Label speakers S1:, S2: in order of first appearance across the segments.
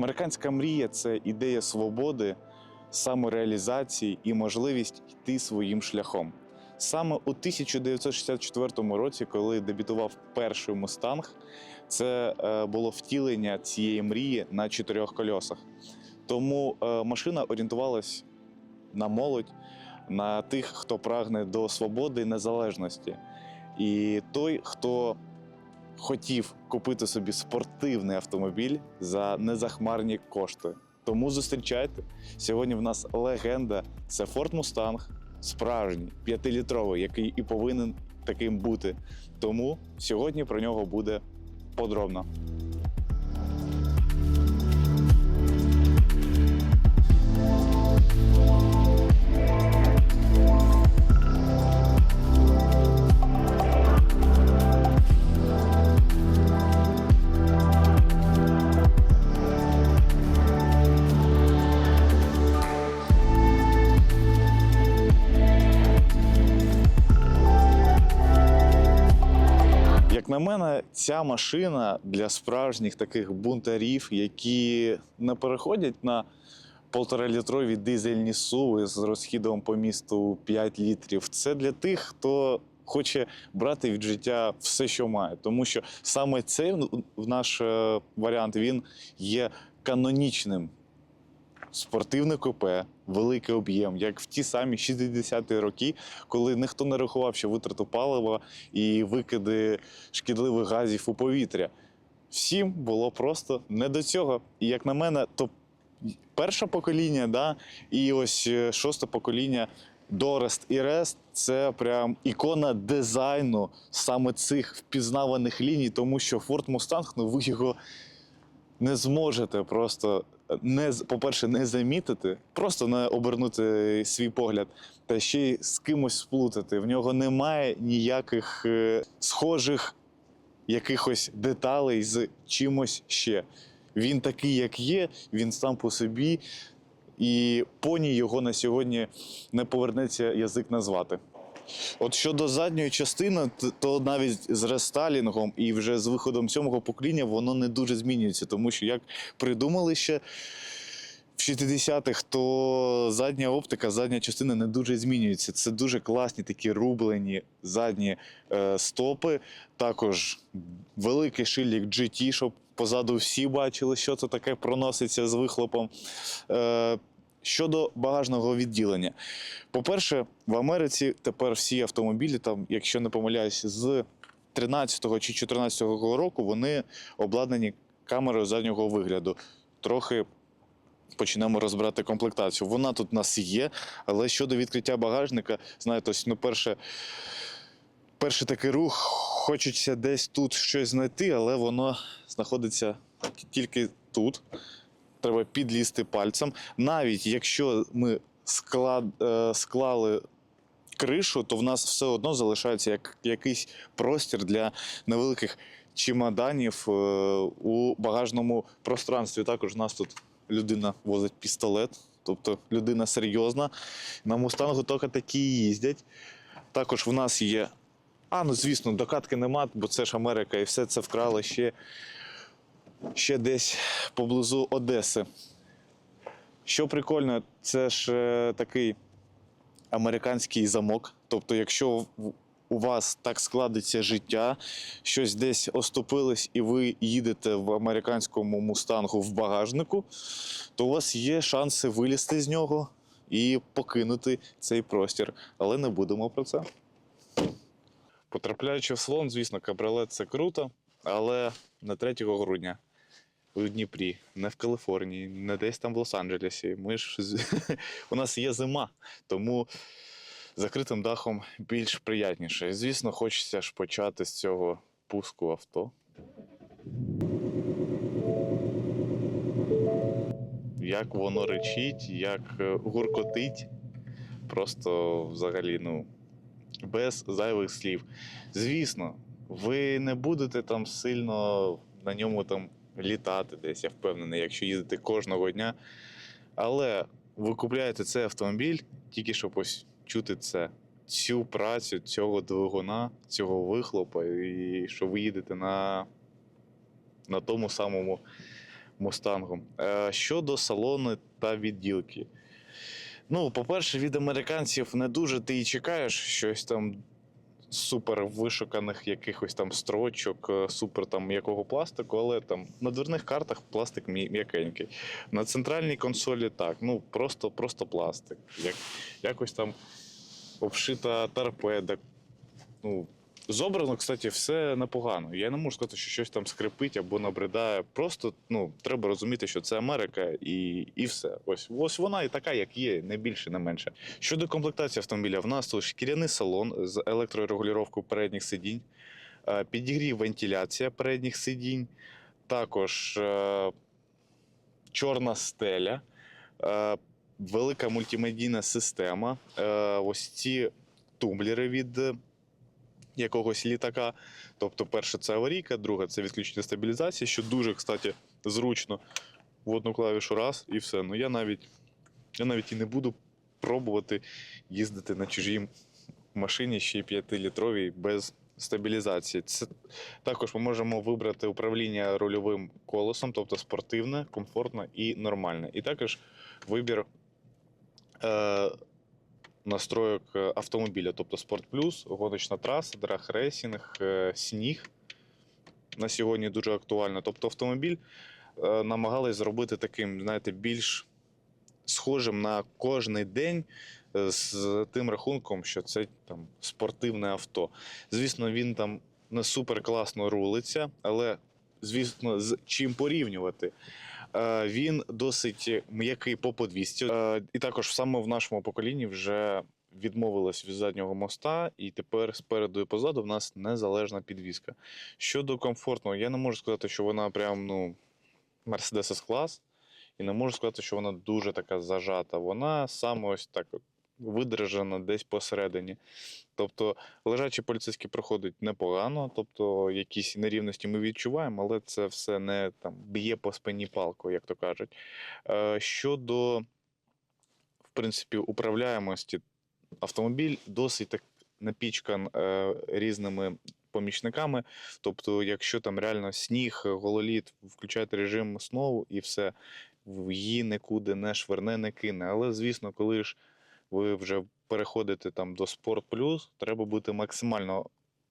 S1: Американська мрія це ідея свободи, самореалізації і можливість йти своїм шляхом. Саме у 1964 році, коли дебютував перший мустанг, це е, було втілення цієї мрії на чотирьох кольосах. Тому е, машина орієнтувалась на молодь, на тих, хто прагне до свободи і незалежності. І той, хто хотів купити собі спортивний автомобіль за незахмарні кошти. Тому зустрічайте. Сьогодні в нас легенда це Ford Mustang, справжній, п'ятилітровий, який і повинен таким бути. Тому сьогодні про нього буде подробно. На мене, ця машина для справжніх таких бунтарів, які не переходять на полторалітрові дизельні суви з розхідом по місту 5 літрів. Це для тих, хто хоче брати від життя все, що має. Тому що саме цей наш е, варіант він є канонічним. Спортивне купе, великий об'єм, як в ті самі 60-ті роки, коли ніхто не рахував, що витрату палива і викиди шкідливих газів у повітря. Всім було просто не до цього. І як на мене, то перше покоління, да, і ось е, шосте покоління Дорест і Рест це прям ікона дизайну саме цих впізнаваних ліній, тому що Ford Mustang, ну ви його не зможете просто не по-перше, не замітити, просто не обернути свій погляд, та ще й з кимось сплутати. В нього немає ніяких е, схожих якихось деталей з чимось ще. Він такий, як є, він сам по собі, і поні його на сьогодні не повернеться язик назвати. От щодо задньої частини, то навіть з рестайлінгом і вже з виходом сьомого покоління воно не дуже змінюється, тому що як придумали ще в 60-х, то задня оптика, задня частина не дуже змінюється. Це дуже класні такі рублені задні е, стопи. Також великий шильдик GT, щоб позаду всі бачили, що це таке проноситься з вихлопом. Е, Щодо багажного відділення, по-перше, в Америці тепер всі автомобілі, там, якщо не помиляюсь, з 13-го чи 14-го року вони обладнані камерою заднього вигляду. Трохи почнемо розбирати комплектацію. Вона тут у нас є, але щодо відкриття багажника, знаєте, ось ну, перше, перший такий рух, хочеться десь тут щось знайти, але воно знаходиться тільки тут. Треба підлізти пальцем. Навіть якщо ми склад, е, склали кришу, то в нас все одно залишається як, якийсь простір для невеликих чемоданів е, у багажному пространстві. Також у нас тут людина возить пістолет, тобто людина серйозна. На мустангу тільки такі їздять. Також в нас є. А, ну звісно, докатки нема, бо це ж Америка, і все це вкрали ще, ще десь поблизу Одеси. Що прикольно, це ж е, такий американський замок. Тобто, якщо у вас так складеться життя, щось десь оступилось, і ви їдете в американському мустангу в багажнику, то у вас є шанси вилізти з нього і покинути цей простір. Але не будемо про це. Потрапляючи в салон, звісно, кабріолет це круто, але на 3 грудня у Дніпрі, не в Каліфорнії, не десь там в Лос-Анджелесі. Ми ж у нас є зима, тому закритим дахом більш приятніше. Звісно, хочеться ж почати з цього пуску авто. Як воно речить, як е, гуркотить. Просто взагалі, ну, без зайвих слів. Звісно, ви не будете там сильно на ньому там літати десь, я впевнений, якщо їздите кожного дня. Але ви купляєте цей автомобіль тільки щоб ось чути це, цю працю цього двигуна, цього вихлопа, і що ви їдете на, на тому самому Мустангу. Е, Щодо салону та відділки. Ну, по-перше, від американців не дуже ти і чекаєш щось там супер вишуканих якихось там строчок, е, супер там якого пластику, але там на дверних картах пластик м'я- м'якенький. На центральній консолі так, ну просто, просто пластик. Як, якось там обшита торпеда. Ну, зобрано, кстати, все непогано. Я не можу сказати, що щось там скрипить або набридає. Просто ну, треба розуміти, що це Америка і, і все. Ось, ось вона і така, як є, не більше, не менше. Щодо комплектації автомобіля, в нас тут шкіряний салон з електрорегулювання передніх сидінь, е, підігрів вентиляція передніх сидінь, також е, чорна стеля, е, велика мультимедійна система. Ось ці тумблери від якогось літака. Тобто, перше це аварійка, друге це відключення стабілізації, що дуже, кстати, зручно. В одну клавішу раз і все. Ну я навіть, я навіть і не буду пробувати їздити на чужій машині ще й 5-літровій без стабілізації. Це також ми можемо вибрати управління рульовим колесом, тобто спортивне, комфортне і нормальне. І також вибір е, настройок е, автомобіля, тобто Спорт Плюс, гоночна траса, драг-рейсінг, е, сніг. На сьогодні дуже актуально. Тобто автомобіль е, намагались зробити таким, знаєте, більш схожим на кожний день е, з тим рахунком, що це там спортивне авто. Звісно, він там не супер класно рулиться, але звісно, з чим порівнювати. Е, Він досить м'який по подвісті. Е, І також саме в нашому поколінні вже відмовилась від заднього моста, і тепер спереду і позаду в нас незалежна підвіска. Щодо комфортного, я не можу сказати, що вона прям ну Mercedes S-клас, і не можу сказати, що вона дуже така зажата. Вона саме ось так от видержана десь посередині. Тобто лежачі поліцейські проходить непогано, тобто якісь нерівності ми відчуваємо, але це все не там б'є по спині палкою, як то кажуть. Е, щодо, в принципі, управляємості, автомобіль досить так напічкан е, різними помічниками. Тобто, якщо там реально сніг, гололід, включаєте режим сноу і все, її нікуди не шверне, не кине. Але, звісно, коли ж ви вже переходите там до Sport Plus, треба бути максимально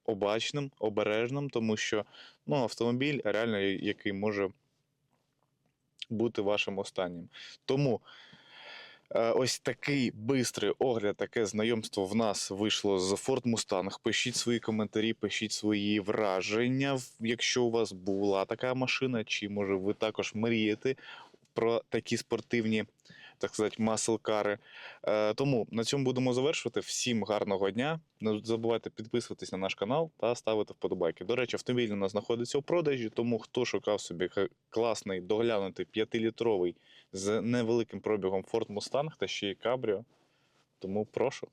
S1: обачним, обережним, тому що ну, автомобіль реально який може бути вашим останнім. Тому е, ось такий бистрий огляд, таке знайомство в нас вийшло з Ford Mustang. Пишіть свої коментарі, пишіть свої враження, якщо у вас була така машина, чи може ви також мрієте про такі спортивні, так сказати, маслкари. Е, тому на цьому будемо завершувати. Всім гарного дня. Не забувайте підписуватись на наш канал та ставити вподобайки. До речі, автомобіль у нас знаходиться у продажі, тому хто шукав собі класний доглянутий 5-літровий з невеликим пробігом Ford Mustang та ще й Cabrio, тому прошу.